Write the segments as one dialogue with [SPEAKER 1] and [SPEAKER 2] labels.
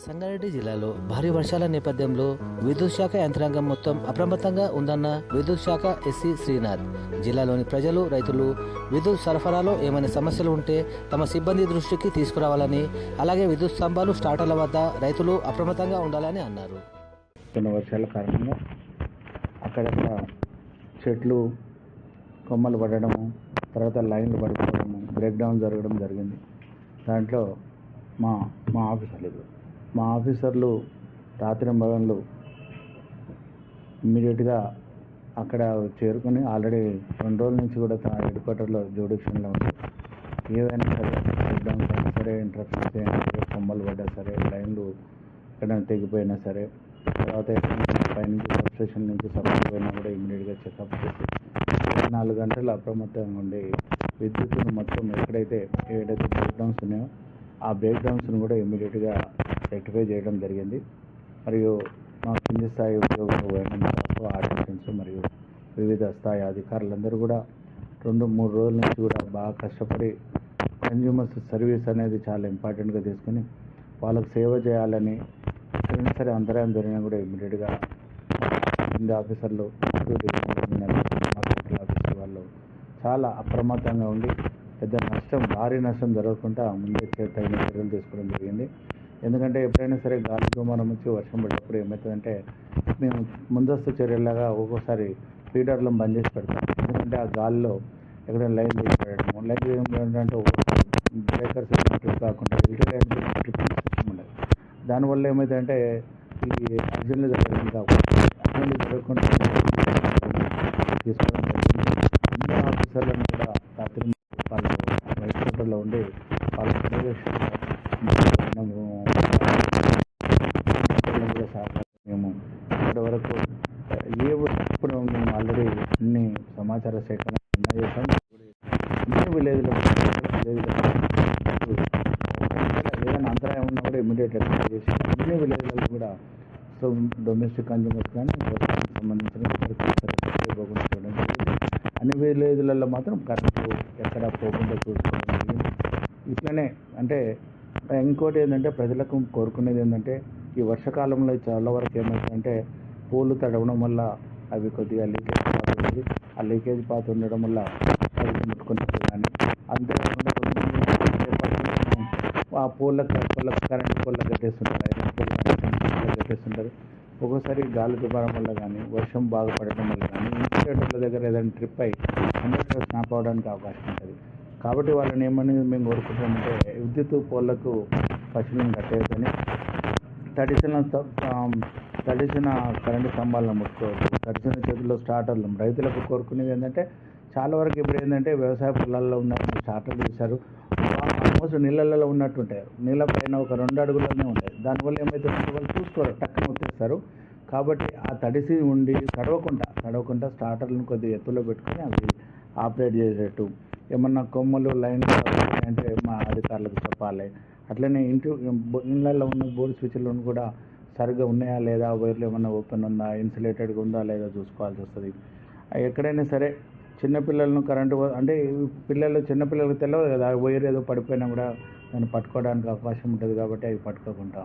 [SPEAKER 1] సంగారెడ్డి జిల్లాలో భారీ వర్షాల నేపథ్యంలో విద్యుత్ శాఖ యంత్రాంగం మొత్తం అప్రమత్తంగా ఉందన్న విద్యుత్ శాఖ ఎస్సీ శ్రీనాథ్. జిల్లాలోని ప్రజలు రైతులు విద్యుత్ సరఫరాలో ఏమైనా సమస్యలు ఉంటే తమ సిబ్బంది దృష్టికి తీసుకురావాలని అలాగే విద్యుత్ స్తంభాలు స్టార్టర్ల వద్ద రైతులు అప్రమత్తంగా ఉండాలని అన్నారు.
[SPEAKER 2] కొన్ని వర్షాల కారణంగా అక్కడక్కడ చెట్లు కొమ్మలు పడడము తర్వాత లైన్లు పడిపోవడము బ్రేక్ డౌన్ జరగడం జరిగింది. దాంట్లో మా మా ఆఫీసర్లు మా ఆఫీసర్లు రాత్రి మగన్లు ఇమ్మీడియట్గా అక్కడ చేరుకుని ఆల్రెడీ రెండు రోజుల నుంచి కూడా తన హెడ్ క్వార్టర్లో జ్యూడిషన్లో ఉంది ఏవైనా సరే డౌన్స్ అయినా సరే ఇంటరప్షన్స్ అయినా సరే కొమ్మలు పడ్డా సరే లైన్లు ఎక్కడైనా తెగిపోయినా సరే తర్వాత ఎక్కడైనా పైనుంచి సబ్స్టేషన్ నుంచి సప్లై పోయినా కూడా ఇమ్మీడియట్గా చెకప్ చేసి నాలుగు గంటలు అప్రమత్తంగా ఉండి విద్యుత్తును మొత్తం ఎక్కడైతే ఏదైతే బ్రేక్ డౌన్స్ ఉన్నాయో ఆ బ్రేక్ డౌన్స్ను కూడా ఇమ్మీడియట్గా రెక్టిఫై చేయడం జరిగింది. మరియు మా కింది స్థాయి ఉద్యోగులు వైఎంఆర్ఓ స్టాఫ్ మరియు వివిధ స్థాయి అధికారులందరూ కూడా రెండు మూడు రోజుల నుంచి కూడా బాగా కష్టపడి కన్జ్యూమర్స్ సర్వీస్ అనేది చాలా ఇంపార్టెంట్గా తీసుకుని వాళ్ళకు సేవ చేయాలని ఎక్కడైనా సరే అంతరాయం జరిగినా కూడా ఇమ్మీడియట్గా కింది ఆఫీసర్లు ఆఫీసర్ వాళ్ళు చాలా అప్రమత్తంగా ఉండి పెద్ద నష్టం భారీ నష్టం జరగకుండా ముందే తగిన చర్యలు తీసుకోవడం జరిగింది. ఎందుకంటే ఎప్పుడైనా సరే గాలి దుమానం వచ్చి వర్షం పడేటప్పుడు ఏమవుతుందంటే మేము ముందస్తు చర్యలాగా ఒక్కోసారి ఫీడర్లను బంద్ చేసి పెడతాం. ఎందుకంటే ఆ గాలిలో ఎక్కడైనా లైన్ తీసి పెట్టడం లైన్ ఏంటంటే బ్రేకర్స్ ట్రిప్ కాకుండా రిటైర్ ఉండదు. దానివల్ల ఏమవుతుందంటే ఈ యాక్సిడెంట్లు జరగడం కాకుండా యాక్సిడెంట్లు జరగకుండా తీసుకోవడం జరిగింది అన్ని ఆఫీసర్లను కూడా రాత్రి వాళ్ళు వైట్ పేపర్లో ఉండి వాళ్ళ మనము వాళ్ళని కూడా సహకారం మేము ఇప్పటి వరకు ఏ ఇప్పుడు మేము ఆల్రెడీ అన్ని సమాచార సేకరణ అన్నీ అన్ని విలేజ్లో విలేజ్లో ఏదైనా అంతరాయం ఉన్నా కూడా ఇమీడియట్ ఎక్స్ప్లెయిన్ చేసి అన్ని విలేజ్లలో కూడా సో డొమెస్టిక్ కన్జ్యూమర్స్ కానీ సంబంధించిన పోకుండా చూడడం అన్ని విలేజ్లలో మాత్రం కరెంటు ఎక్కడ పోకుండా చూసుకోవడం ఇట్లనే అంటే ఇంకోటి ఏంటంటే ప్రజలకు కోరుకునేది ఏంటంటే ఈ వర్షాకాలంలో చాలా వరకు ఏమవుతుందంటే పూలు తడవడం వల్ల అవి కొద్దిగా లీకేజ్ పాత ఆ లీకేజ్ పాత ఉండడం వల్ల అవి ముట్టుకున్నట్టు కానీ అంతేకాకుండా ఆ పూలకు పూలకు కరెంట్ పూలకు కట్టేస్తుంటారు. ఐరన్ కట్టేస్తుంటారు. ఒక్కోసారి గాలి దుబారం వల్ల కానీ వర్షం బాగా పడటం వల్ల కానీ ఇన్సులేటర్ల దగ్గర ఏదైనా ట్రిప్ అయ్యి కండక్టర్ స్నాప్ అవడానికి అవకాశం ఉంటుంది. కాబట్టి వాళ్ళని ఏమని మేము కోరుకుంటామంటే విద్యుత్ పోల్లకు పశువులను కట్టేయద్దని తడిసిన స్త- తడిసిన కరెంటు స్తంభాలను ముట్టుకోవద్దు. తడిసిన చేతుల్లో స్టార్టర్లు రైతులకు కోరుకునేది ఏంటంటే చాలా వరకు ఇప్పుడు ఏంటంటే వ్యవసాయ పొలాల్లో ఉన్న స్టార్టర్లు చూశారు ఆల్మోస్ట్ నీళ్ళల్లో ఉన్నట్టు ఉంటాయి నీళ్ళ పైన ఒక రెండు అడుగులోనే ఉంటాయి. దానివల్ల ఏమైతే వాళ్ళు చూసుకోరు టక్కన వచ్చేస్తారు కాబట్టి ఆ తడిసి ఉండి తడవకుండా తడవకుండా స్టార్టర్లను కొద్దిగా ఎత్తులో పెట్టుకొని అవి ఆపరేట్ చేసేటట్టు ఏమన్నా కొమ్మలు లైన్ అంటే మా అధికారులకు చెప్పాలి. అట్లనే ఇంటి ఇళ్ళల్లో ఉన్న బోర్డు స్విచ్లను కూడా సరిగ్గా ఉన్నాయా లేదా? వైర్లు ఏమన్నా ఓపెన్ ఉందా? ఇన్సులేటెడ్గా ఉందా లేదా చూసుకోవాల్సి వస్తుంది. ఎక్కడైనా సరే చిన్నపిల్లలను కరెంటు అంటే పిల్లలు చిన్నపిల్లలకు తెలియదు కదా. ఆ వైర్ ఏదో పడిపోయినా కూడా దాన్ని పట్టుకోవడానికి అవకాశం ఉంటుంది కాబట్టి అవి పట్టుకోకుండా.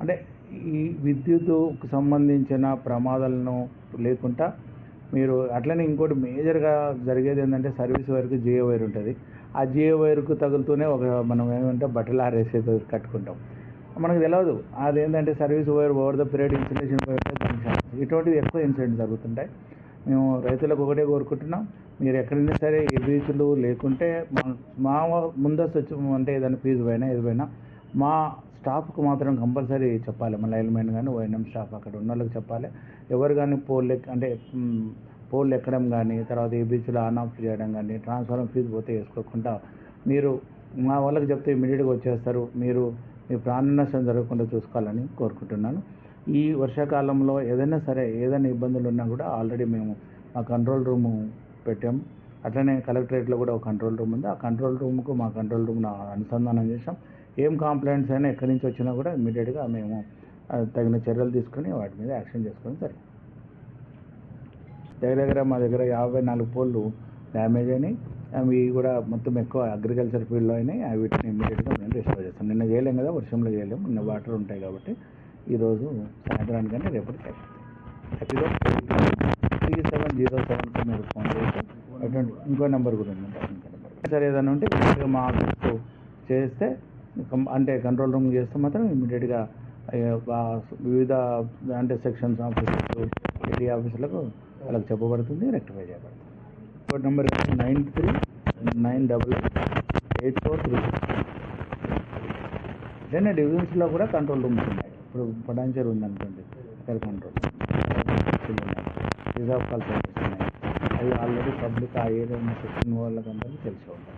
[SPEAKER 2] అంటే ఈ విద్యుత్కు సంబంధించిన ప్రమాదాలను లేకుండా మీరు అట్లనే ఇంకోటి మేజర్గా జరిగేది ఏంటంటే సర్వీస్ వైర్కి జియో వైర్ ఉంటుంది. ఆ జియో వైర్కు తగులుతూనే ఒక మనం ఏమంటే బట్టలు ఆరేసేది కట్టుకుంటాం. మనకు తెలియదు అదేంటంటే service over over the period insulation ఇటువంటివి ఎక్కువ ఇన్సిడెంట్ జరుగుతుంటాయి. మేము రైతులకు ఒకటే కోరుకుంటున్నాం. మీరు ఎక్కడైనా సరే ఏ బీచ్లు లేకుంటే మా- ముందస్తు వచ్చి అంటే ఏదైనా ఫీజు పోయినా ఏది పోయినా మా స్టాఫ్కు మాత్రం కంపల్సరీ చెప్పాలి. మన లైన్మెన్ కానీ ఓఎన్ఎం స్టాఫ్ అక్కడ ఉన్న వాళ్ళకి చెప్పాలి. ఎవరు కానీ పోల్ అంటే పోల్ ఎక్కడం కానీ తర్వాత ఏ బీచ్లో ఆన్ ఆఫ్ చేయడం కానీ ట్రాన్స్ఫార్మర్ ఫీజు పోతే వేసుకోకుండా మీరు మా వాళ్ళకి చెప్తే ఇమీడియట్గా వచ్చేస్తారు. మీరు మీ ప్రాణ నష్టం జరగకుండా చూసుకోవాలని కోరుకుంటున్నాను. ఈ వర్షాకాలంలో ఏదైనా సరే ఏదైనా ఇబ్బందులు ఉన్నా కూడా ఆల్రెడీ మేము మా కంట్రోల్ రూము పెట్టాం. అట్లనే కలెక్టరేట్లో కూడా ఒక కంట్రోల్ రూమ్ ఉంది. ఆ కంట్రోల్ రూమ్కు మా కంట్రోల్ రూమ్ అనుసంధానం చేసాం ఏం కంప్లైంట్స్ అయినా ఎక్కడి నుంచి వచ్చినా కూడా ఇమీడియట్గా మేము తగిన చర్యలు తీసుకొని వాటి మీద యాక్షన్ చేసుకోవడం సరే దగ్గర దగ్గర మా దగ్గర యాభై నాలుగు పోళ్ళు డ్యామేజ్ అయినాయి. అవి కూడా మొత్తం ఎక్కువ అగ్రికల్చర్ ఫీల్డ్లో అయినాయి అవి వీటిని ఇమీడియట్గా మేము రిస్టోర్ చేస్తాం. నిన్న చేయలేం కదా వర్షంలో చేయలేము నిన్న వాటర్ ఉంటాయి కాబట్టి ఈరోజు సాయంత్రానికంటే రేపటి హ్యాపీగా త్రీ సెవెన్ జీరో సెవెన్కి మీరు ఫోన్ చేసి అటువంటి ఇంకో నెంబర్ కూడా ఉంది. సరే ఏదైనా ఉంటే మా ఆఫీస్కు చేస్తే అంటే కంట్రోల్ రూమ్ చేస్తే మాత్రం ఇమీడియట్గా వివిధ అంటే సెక్షన్స్ ఆఫీసర్స్ ఏటీ ఆఫీసులకు వాళ్ళకి చెప్పబడుతుంది రెక్టిఫై చేయబడుతుంది. Code number nine three nine double eight four three then డివిజన్స్లో కూడా కంట్రోల్ రూమ్స్ ఉన్నాయి. ఇప్పుడు పటాన్చేరు ఉందనుకోండి అక్కడ కంట్రోల్. రిజర్వ్ కాల్ సెంటర్స్ ఉన్నాయి అవి ఆల్రెడీ పబ్లిక్ ఆ ఏరియా సెక్షన్ వాళ్ళకందరికీ తెలిసి ఉంటాయి